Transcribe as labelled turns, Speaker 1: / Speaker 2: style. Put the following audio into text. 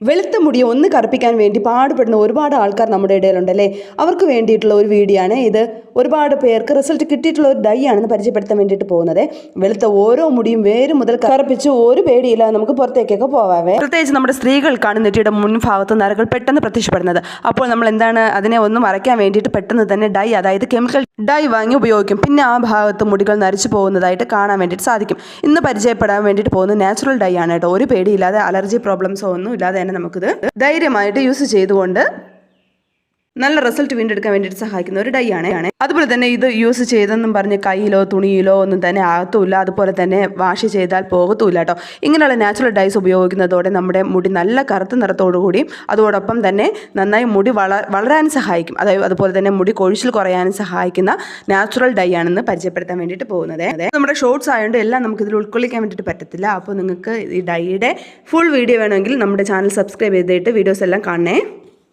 Speaker 1: വെളുത്ത മുടി ഒന്ന് കറുപ്പിക്കാൻ വേണ്ടി പാടുപെടുന്ന ഒരുപാട് ആൾക്കാർ നമ്മുടെ ഇടയിലുണ്ടല്ലേ? അവർക്ക് വേണ്ടിയിട്ടുള്ള ഒരു വീഡിയോ ആണ് ഇത്. ഒരുപാട് പേർക്ക് റിസൾട്ട് കിട്ടിയിട്ടുള്ള ഒരു ഡൈ ആണെന്ന് പരിചയപ്പെടുത്താൻ വേണ്ടിയിട്ട് പോകുന്നത്. വെളുത്ത ഓരോ മുടിയും വേര് മുതൽ കറപ്പിച്ച് ഒരു പേടിയില്ല നമുക്ക് പുറത്തേക്കൊക്കെ പോവാവേ. പ്രത്യേകിച്ച് നമ്മുടെ സ്ത്രീകൾക്കാണ് നെറ്റിയുടെ മുൻഭാഗത്ത് നരകൾ പെട്ടെന്ന് പ്രത്യക്ഷപ്പെടുന്നത്. അപ്പോൾ നമ്മൾ എന്താണ് അതിനെ ഒന്ന് മറയ്ക്കാൻ വേണ്ടിയിട്ട് പെട്ടെന്ന് തന്നെ ഡൈ അതായത് കെമിക്കൽ ഡൈ വാങ്ങി ഉപയോഗിക്കും. പിന്നെ ആ ഭാഗത്ത് മുടികൾ നരച്ചു പോകുന്നതായിട്ട് കാണാൻ വേണ്ടിയിട്ട് സാധിക്കും. ഇന്ന് പരിചയപ്പെടാൻ വേണ്ടിയിട്ട് പോകുന്ന നാച്ചുറൽ ഡൈ ആണ് കേട്ടോ. ഒരു പേടിയില്ലാതെ അലർജി പ്രോബ്ലംസോ ഒന്നും ഇല്ലാതെ തന്നെ നമുക്കിത് ധൈര്യമായിട്ട് യൂസ് ചെയ്തുകൊണ്ട് നല്ല റിസൾട്ട് വീണ്ടെടുക്കാൻ വേണ്ടിയിട്ട് സഹായിക്കുന്ന ഒരു ഡൈ ആണ്. അതുപോലെ തന്നെ ഇത് യൂസ് ചെയ്തെന്നും പറഞ്ഞ് കയ്യിലോ തുണിയിലോ ഒന്നും തന്നെ ആകത്തുമില്ല. അതുപോലെ തന്നെ വാഷ് ചെയ്താൽ പോകത്തുമില്ല കേട്ടോ ഇങ്ങനെയുള്ള നാച്ചുറൽ ഡൈസ് ഉപയോഗിക്കുന്നതോടെ നമ്മുടെ മുടി നല്ല കറുത്ത നിറത്തോടു കൂടിയും അതോടൊപ്പം തന്നെ നന്നായി മുടി വള വളരാൻ സഹായിക്കും. അതായത് അതുപോലെ തന്നെ മുടി കൊഴിച്ചിൽ കുറയാനും സഹായിക്കുന്ന നാച്ചുറൽ ഡൈ ആണെന്ന് പരിചയപ്പെടുത്താൻ വേണ്ടിയിട്ട് പോകുന്നത്. നമ്മുടെ ഷോർട്സ് ആയതുകൊണ്ട് എല്ലാം നമുക്ക് ഇതിൽ ഉൾക്കൊള്ളിക്കാൻ വേണ്ടിയിട്ട് പറ്റത്തില്ല. അപ്പോൾ നിങ്ങൾക്ക് ഈ ഡൈയുടെ ഫുൾ വീഡിയോ വേണമെങ്കിൽ നമ്മുടെ ചാനൽ സബ്സ്ക്രൈബ് ചെയ്തിട്ട് വീഡിയോസ് എല്ലാം കാണണേ.